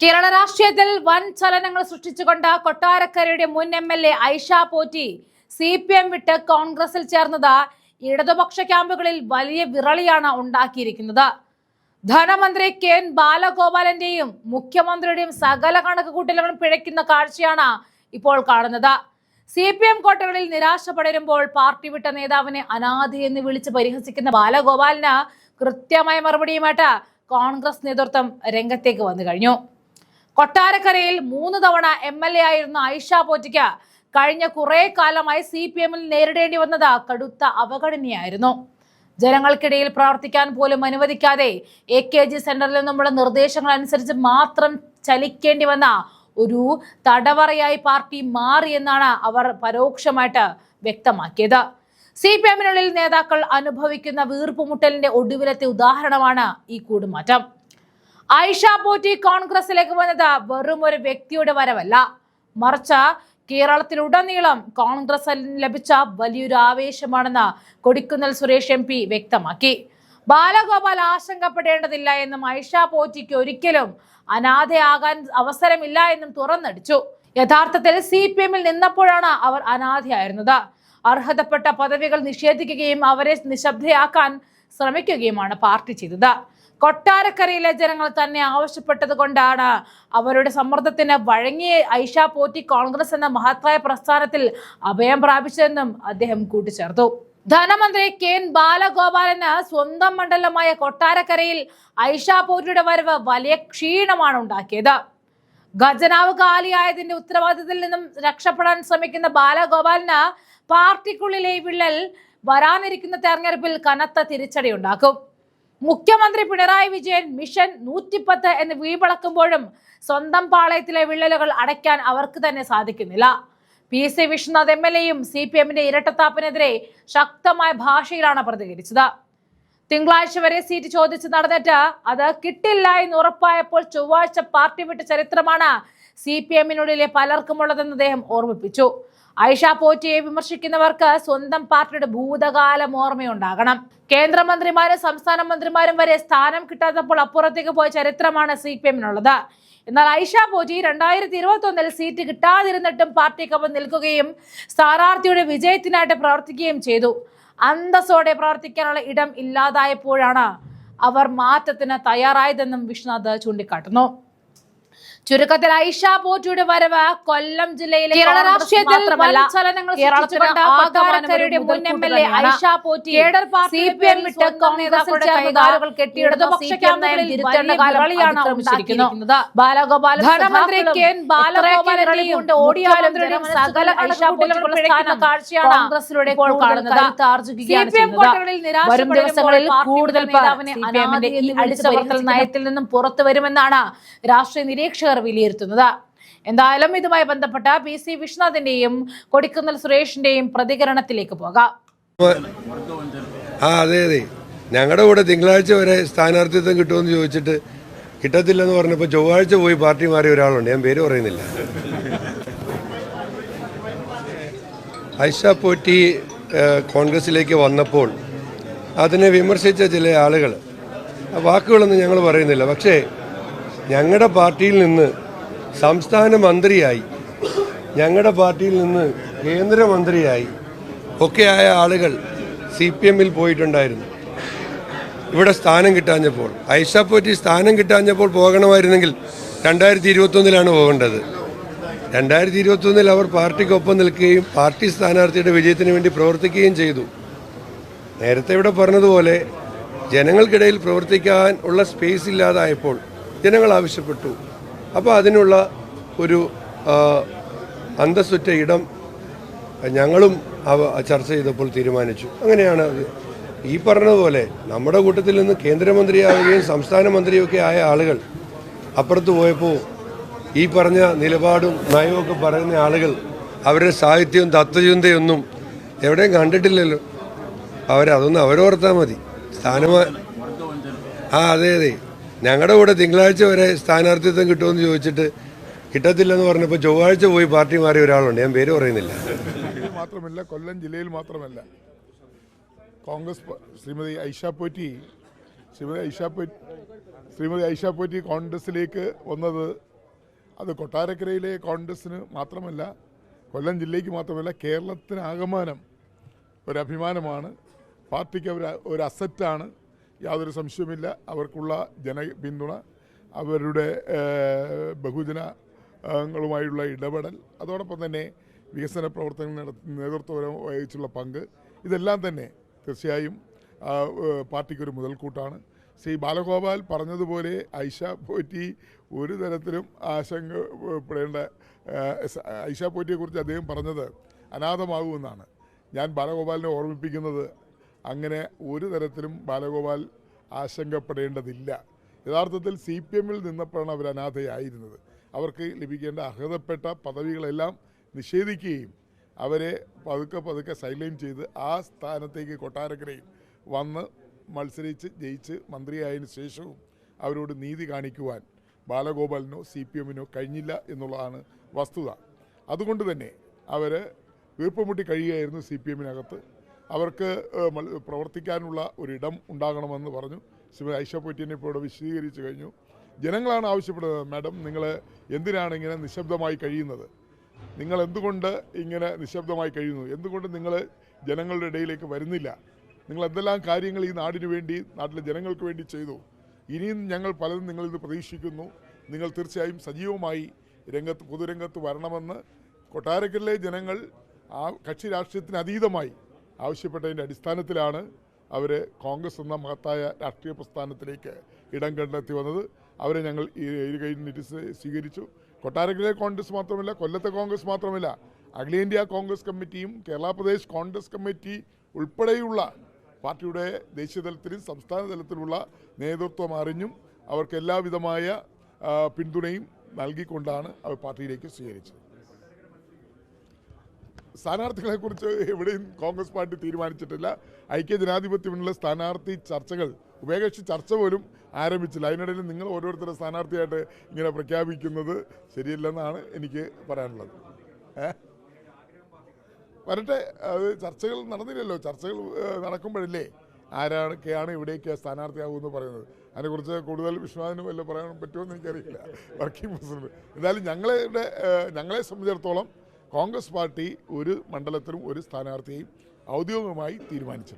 കേരള രാഷ്ട്രീയത്തിൽ വൻ ചലനങ്ങൾ സൃഷ്ടിച്ചുകൊണ്ട് കൊട്ടാരക്കരയുടെ മുൻ M L A Aisha Potty C P M വിട്ട് കോൺഗ്രസിൽ ചേർന്നത് ഇടതുപക്ഷ ക്യാമ്പുകളിൽ വലിയ വിറളിയാണ് ഉണ്ടാക്കിയിരിക്കുന്നത്. ധനമന്ത്രി കെ എൻ ബാലഗോപാലന്റെയും മുഖ്യമന്ത്രിയുടെയും സകല കണക്ക് കൂട്ടലുകളും പിഴയ്ക്കുന്ന കാഴ്ചയാണ് ഇപ്പോൾ കാണുന്നത്. സി പി എം കോട്ടകളിൽ നിരാശ പടരുമ്പോൾ പാർട്ടി വിട്ട നേതാവിനെ അനാഥി എന്ന് വിളിച്ച് പരിഹസിക്കുന്ന ബാലഗോപാലിന് കൃത്യമായ മറുപടിയുമായിട്ട് കോൺഗ്രസ് നേതൃത്വം രംഗത്തേക്ക് വന്നു കഴിഞ്ഞു. കൊട്ടാരക്കരയിൽ മൂന്ന് തവണ എം എൽ എ ആയിരുന്ന ഐഷ പോറ്റിക്ക് കഴിഞ്ഞ കുറെ കാലമായി സി പി എമ്മിൽ നേരിടേണ്ടി വന്നത് കടുത്ത അവഗണനയായിരുന്നു. ജനങ്ങൾക്കിടയിൽ പ്രവർത്തിക്കാൻ പോലും അനുവദിക്കാതെ എ കെ ജി സെന്ററിൽ നിന്നുമുള്ള നിർദ്ദേശങ്ങൾ അനുസരിച്ച് മാത്രം ചലിക്കേണ്ടി വന്ന ഒരു തടവറയായി പാർട്ടി മാറി എന്നാണ് അവർ പരോക്ഷമായിട്ട് വ്യക്തമാക്കിയത്. സി പി എമ്മിനുള്ളിൽ നേതാക്കൾ അനുഭവിക്കുന്ന വീർപ്പുമുട്ടലിന്റെ ഒടുവിലത്തെ ഉദാഹരണമാണ് ഈ കൂടുമാറ്റം. ഐഷ പോറ്റി കോൺഗ്രസിലേക്ക് വന്നത് വെറും ഒരു വ്യക്തിയുടെ വരവല്ല. മറിച്ച് കേരളത്തിലുടനീളം കോൺഗ്രസ് ലഭിച്ച വലിയൊരു ആവേശമാണെന്ന് കൊടിക്കുന്നിൽ സുരേഷ് എം പി വ്യക്തമാക്കി. ബാലഗോപാൽ ആശങ്കപ്പെടേണ്ടതില്ല എന്നും ഐഷ പോറ്റിക്ക് ഒരിക്കലും അനാഥയാകാൻ അവസരമില്ല എന്നും തുറന്നടിച്ചു. യഥാർത്ഥത്തിൽ സി പി എമ്മിൽ നിന്നപ്പോഴാണ് അവർ അനാഥയായിരുന്നത്. അർഹതപ്പെട്ട പദവികൾ നിഷേധിക്കുകയും അവരെ നിശബ്ദയാക്കാൻ ശ്രമിക്കുകയുമാണ് പാർട്ടി ചെയ്തത്. കൊട്ടാരക്കരയിലെ ജനങ്ങൾ തന്നെ ആവശ്യപ്പെട്ടത് കൊണ്ടാണ് അവരുടെ സമ്മർദ്ദത്തിന് വഴങ്ങിയ ഐഷ പോറ്റി കോൺഗ്രസ് എന്ന മഹത്തായ പ്രസ്ഥാനത്തിൽ അഭയം പ്രാപിച്ചതെന്നും അദ്ദേഹം കൂട്ടിച്ചേർത്തു. ധനമന്ത്രി കെ ബാലഗോപാലന് സ്വന്തം മണ്ഡലമായ കൊട്ടാരക്കരയിൽ ഐഷ പോറ്റിയുടെ വരവ് വലിയ ക്ഷീണമാണ് ഉണ്ടാക്കിയത്. ഖജനാവ് കാലിയായതിന്റെ ഉത്തരവാദിത്തത്തിൽ നിന്നും രക്ഷപ്പെടാൻ ശ്രമിക്കുന്ന ബാലഗോപാലിന് പാർട്ടിക്കുള്ളിലെ വിള്ളൽ വരാനിരിക്കുന്ന തെരഞ്ഞെടുപ്പിൽ കനത്ത തിരിച്ചടി ഉണ്ടാക്കും മുഖ്യമന്ത്രി പിണറായി വിജയൻ മിഷൻ നൂറ്റിപ്പത്ത് എന്ന് വീപിളക്കുമ്പോഴും സ്വന്തം പാളയത്തിലെ വിള്ളലുകൾ അടയ്ക്കാൻ അവർക്ക് തന്നെ സാധിക്കുന്നില്ല. P C Vishnunath M L എയും സി പി എമ്മിന്റെ ഇരട്ടത്താപ്പിനെതിരെ ശക്തമായ ഭാഷയിലാണ് പ്രതികരിച്ചത്. തിങ്കളാഴ്ച വരെ സീറ്റ് ചോദിച്ച് നടന്നിട്ട് അത് കിട്ടില്ല എന്ന് ഉറപ്പായപ്പോൾ ചൊവ്വാഴ്ച പാർട്ടി വിട്ട ചരിത്രമാണ് സി പി എമ്മിനുള്ളിലെ പലർക്കുമുള്ളതെന്ന് അദ്ദേഹം ഓർമ്മിപ്പിച്ചു. ഐഷ പോറ്റിയെ വിമർശിക്കുന്നവർക്ക് സ്വന്തം പാർട്ടിയുടെ ഭൂതകാലം ഓർമ്മയുണ്ടാകണം. കേന്ദ്രമന്ത്രിമാരും സംസ്ഥാന മന്ത്രിമാരും വരെ സ്ഥാനം കിട്ടാത്തപ്പോൾ അപ്പുറത്തേക്ക് പോയ ചരിത്രമാണ് സി പി എമ്മിനുള്ളത്. എന്നാൽ ഐഷ പോറ്റി രണ്ടായിരത്തി ഇരുപത്തി ഒന്നിൽ സീറ്റ് കിട്ടാതിരുന്നിട്ടും പാർട്ടിക്കൊപ്പം നിൽക്കുകയും സ്ഥാനാർത്ഥിയുടെ വിജയത്തിനായിട്ട് പ്രവർത്തിക്കുകയും ചെയ്തു. അന്തസ്സോടെ പ്രവർത്തിക്കാനുള്ള ഇടം ഇല്ലാതായപ്പോഴാണ് അവർ മാറ്റത്തിന് തയ്യാറായതെന്നും വിശ്വനാഥ് ചൂണ്ടിക്കാട്ടുന്നു. ചുരുക്കത്തിൽ ഐഷ പോറ്റിയുടെ വരവ് കൊല്ലം ജില്ലയിലെ കേരള രാഷ്ട്രീയത്തിൽ ചലനങ്ങൾ ധനമന്ത്രി കെ കൊണ്ട് ഓടിയാലും സകല കാഴ്ചയാണ് കോൺഗ്രസിലൂടെ വരും ദിവസങ്ങളിൽ കൂടുതൽ നയത്തിൽ നിന്നും പുറത്തു വരുമെന്നാണ് രാഷ്ട്രീയ നിരീക്ഷകർ വിലയിരുത്തുന്നത്. എന്തായാലും ഇതുമായി ബന്ധപ്പെട്ട പി സി വിശ്വനാഥിന്റെയും കൊടിക്കുന്നൽ സുരേഷിന്റെയും പ്രതികരണത്തിലേക്ക് പോകാം. ആ അതെ അതെ. ഞങ്ങളുടെ കൂടെ തിങ്കളാഴ്ച വരെ സ്ഥാനാർത്ഥിത്വം കിട്ടുമെന്ന് ചോദിച്ചിട്ട് കിട്ടത്തില്ലെന്ന് പറഞ്ഞപ്പോൾ ചൊവ്വാഴ്ച പോയി പാർട്ടി മാറിയ ഒരാളുണ്ട്. ഞാൻ പേര് പറയുന്നില്ല. ഐഷ പോറ്റി കോൺഗ്രസിലേക്ക് വന്നപ്പോൾ അതിനെ വിമർശിച്ച ചില ആളുകൾ വാക്കുകളൊന്നും ഞങ്ങൾ പറയുന്നില്ല. പക്ഷേ ഞങ്ങളുടെ പാർട്ടിയിൽ നിന്ന് സംസ്ഥാന മന്ത്രിയായി ഞങ്ങളുടെ പാർട്ടിയിൽ നിന്ന് കേന്ദ്രമന്ത്രിയായി ഒക്കെയായ ആളുകൾ സി പി എമ്മിൽ പോയിട്ടുണ്ടായിരുന്നു. ഇവിടെ സ്ഥാനം കിട്ടാഞ്ഞപ്പോൾ ഐഷ പോറ്റി സ്ഥാനം കിട്ടാഞ്ഞപ്പോൾ പോകണമായിരുന്നെങ്കിൽ രണ്ടായിരത്തി ഇരുപത്തൊന്നിലാണ് പോകേണ്ടത്. രണ്ടായിരത്തി ഇരുപത്തൊന്നിൽ അവർ പാർട്ടിക്കൊപ്പം നിൽക്കുകയും പാർട്ടി സ്ഥാനാർത്ഥിയുടെ വിജയത്തിന് വേണ്ടി പ്രവർത്തിക്കുകയും ചെയ്തു. നേരത്തെ ഇവിടെ പറഞ്ഞതുപോലെ ജനങ്ങൾക്കിടയിൽ പ്രവർത്തിക്കാൻ ഉള്ള സ്പേസ് ഇല്ലാതായപ്പോൾ ജനങ്ങൾ ആവശ്യപ്പെട്ടു. അപ്പോൾ അതിനുള്ള ഒരു അന്തസ്സുറ്റ ഇടം ഞങ്ങളും ചർച്ച ചെയ്തപ്പോൾ തീരുമാനിച്ചു. അങ്ങനെയാണ് ഈ പറഞ്ഞതുപോലെ നമ്മുടെ കൂട്ടത്തിൽ നിന്ന് കേന്ദ്രമന്ത്രിയാവുകയും സംസ്ഥാന മന്ത്രിയൊക്കെ ആയ ആളുകൾ അപ്പുറത്ത് പോയപ്പോൾ ഈ പറഞ്ഞ നിലപാടും നയവും പറയുന്ന ആളുകൾ അവരുടെ സാഹിത്യവും തത്വചിന്തയൊന്നും എവിടെയും കണ്ടിട്ടില്ലല്ലോ. അവരതൊന്നും അവരോർത്താൽ മതി. സ്ഥാനമാ ആ അതെ അതെ. ഞങ്ങളുടെ കൂടെ തിങ്കളാഴ്ച വരെ സ്ഥാനാർത്ഥിത്വം കിട്ടുമെന്ന് ചോദിച്ചിട്ട് കിട്ടത്തില്ലെന്ന് പറഞ്ഞപ്പോൾ ചൊവ്വാഴ്ച പോയി പാർട്ടി മാറിയ ഒരാളുണ്ട്. ഞാൻ പേര് പറയുന്നില്ല. മാത്രമല്ല കൊല്ലം ജില്ലയിൽ മാത്രമല്ല. കോൺഗ്രസ് ശ്രീമതി ഐഷ പോറ്റി ശ്രീമതി ഐഷ പോറ്റി ശ്രീമതി ഐഷ പോറ്റി കോൺഗ്രസിലേക്ക് വന്നത് അത് കൊട്ടാരക്കരയിലെ കോൺഗ്രസ്സിന് മാത്രമല്ല കൊല്ലം ജില്ലയ്ക്ക് മാത്രമല്ല കേരളത്തിന് ആകമാനം ഒരു അഭിമാനമാണ് പാർട്ടിക്ക് ഒരു അസറ്റാണ് യാതൊരു സംശയവുമില്ല. അവർക്കുള്ള ജന പിന്തുണ അവരുടെ ബഹുജനങ്ങളുമായുള്ള ഇടപെടൽ അതോടൊപ്പം തന്നെ വികസന പ്രവർത്തനങ്ങൾ നടത്തി നേതൃത്വപരം വഹിച്ചുള്ള പങ്ക് ഇതെല്ലാം തന്നെ തീർച്ചയായും പാർട്ടിക്കൊരു മുതൽക്കൂട്ടാണ്. ശ്രീ ബാലഗോപാൽ പറഞ്ഞതുപോലെ ഐഷ പോറ്റി ഒരു തരത്തിലും ആശങ്കപ്പെടേണ്ട ഐഷ പോറ്റിയെക്കുറിച്ച് അദ്ദേഹം പറഞ്ഞത് അനാഥമാകുമെന്നാണ്. ഞാൻ ബാലഗോപാലിനെ ഓർമ്മിപ്പിക്കുന്നത് അങ്ങനെ ഒരു തരത്തിലും ബാലഗോപാൽ ആശങ്കപ്പെടേണ്ടതില്ല. യഥാർത്ഥത്തിൽ സി പി എമ്മിൽ നിന്നപ്പോഴാണ് അവർ അനാഥയായിരുന്നത്. അവർക്ക് ലഭിക്കേണ്ട അർഹതപ്പെട്ട പദവികളെല്ലാം നിഷേധിക്കുകയും അവരെ പതുക്കെ പതുക്കെ സൈലൈൻ ചെയ്ത് ആ സ്ഥാനത്തേക്ക് കൊട്ടാരക്കരയിൽ വന്ന് മത്സരിച്ച് ജയിച്ച് മന്ത്രിയായതിന് ശേഷവും അവരോട് നീതി കാണിക്കുവാൻ ബാലഗോപാലിനോ സി പി എമ്മിനോ കഴിഞ്ഞില്ല എന്നുള്ളതാണ് വസ്തുത. അതുകൊണ്ട് തന്നെ അവർ വീർപ്പുമുട്ടി കഴിയുകയായിരുന്നു സി പി എമ്മിനകത്ത്. അവർക്ക് പ്രവർത്തിക്കാനുള്ള ഒരിടം ഉണ്ടാകണമെന്ന് പറഞ്ഞു. ശ്രീമതി ഐഷ പൊയ്റ്റിനെ ഇപ്പോൾ ഇവിടെ വിശദീകരിച്ചു കഴിഞ്ഞു. ജനങ്ങളാണ് ആവശ്യപ്പെടുന്നത് മാഡം നിങ്ങൾ എന്തിനാണ് ഇങ്ങനെ നിശബ്ദമായി കഴിയുന്നത്? നിങ്ങൾ എന്തുകൊണ്ട് ഇങ്ങനെ നിശബ്ദമായി കഴിയുന്നു? എന്തുകൊണ്ട് നിങ്ങൾ ജനങ്ങളുടെ ഇടയിലേക്ക് വരുന്നില്ല? നിങ്ങൾ എന്തെല്ലാം കാര്യങ്ങൾ ഈ നാടിനു വേണ്ടി നാട്ടിലെ ജനങ്ങൾക്ക് വേണ്ടി ചെയ്തു? ഇനിയും ഞങ്ങൾ പലതും നിങ്ങളിൽ നിന്ന് പ്രതീക്ഷിക്കുന്നു. നിങ്ങൾ തീർച്ചയായും സജീവമായി രംഗത്ത് പൊതുരംഗത്ത് വരണമെന്ന് കൊട്ടാരക്കരയിലെ ജനങ്ങൾ ആ കക്ഷി രാഷ്ട്രീയത്തിന് അതീതമായി ആവശ്യപ്പെട്ടതിന്റെ അടിസ്ഥാനത്തിലാണ് അവർ കോൺഗ്രസ് എന്ന മഹത്തായ രാഷ്ട്രീയ പ്രസ്ഥാനത്തിലേക്ക് ഇടം കണ്ടെത്തി വന്നത്. അവരെ ഞങ്ങൾ ഇരു കൈയിൽ നീട്ടി സ്വീ- സ്വീകരിച്ചു. കൊട്ടാരക്കരയിലെ കോൺഗ്രസ് മാത്രമല്ല കൊല്ലത്തെ കോൺഗ്രസ് മാത്രമല്ല അഖിലേന്ത്യാ കോൺഗ്രസ് കമ്മിറ്റിയും കേരള പ്രദേശ് കോൺഗ്രസ് കമ്മിറ്റി ഉൾപ്പെടെയുള്ള പാർട്ടിയുടെ ദേശീയ തലത്തിലും സംസ്ഥാന തലത്തിലുള്ള നേതൃത്വം അറിഞ്ഞും അവർക്ക് എല്ലാവിധമായ പിന്തുണയും നൽകിക്കൊണ്ടാണ് അവർ പാർട്ടിയിലേക്ക് സ്വീകരിച്ചത്. സ്ഥാനാർത്ഥികളെ കുറിച്ച് എവിടെയും കോൺഗ്രസ് പാർട്ടി തീരുമാനിച്ചിട്ടില്ല. ഐക്യ ജനാധിപത്യമുള്ള സ്ഥാനാർത്ഥി ചർച്ചകൾ ഉഭയകക്ഷി ചർച്ച പോലും ആരംഭിച്ചില്ല. അതിനിടയിൽ നിങ്ങൾ ഓരോരുത്തരുടെ സ്ഥാനാർത്ഥിയായിട്ട് ഇങ്ങനെ പ്രഖ്യാപിക്കുന്നത് ശരിയല്ലെന്നാണ് എനിക്ക് പറയാനുള്ളത്. വരട്ടെ അത് ചർച്ചകൾ നടന്നില്ലല്ലോ. ചർച്ചകൾ നടക്കുമ്പോഴല്ലേ ആരാണൊക്കെയാണ് ഇവിടേക്ക് സ്ഥാനാർത്ഥിയാകുമെന്ന് പറയുന്നത്. അതിനെക്കുറിച്ച് കൂടുതൽ വിശ്വാസിന് വല്ല പറയാൻ പറ്റുമെന്ന് എനിക്കറിയില്ല. Working president. എന്തായാലും ഞങ്ങളുടെ ഞങ്ങളെ സംബന്ധിച്ചിടത്തോളം കോൺഗ്രസ് പാർട്ടി ഒരു മണ്ഡലത്തിലും ഒരു സ്ഥാനാർത്ഥിയെയും ഔദ്യോഗികമായി തീരുമാനിച്ചു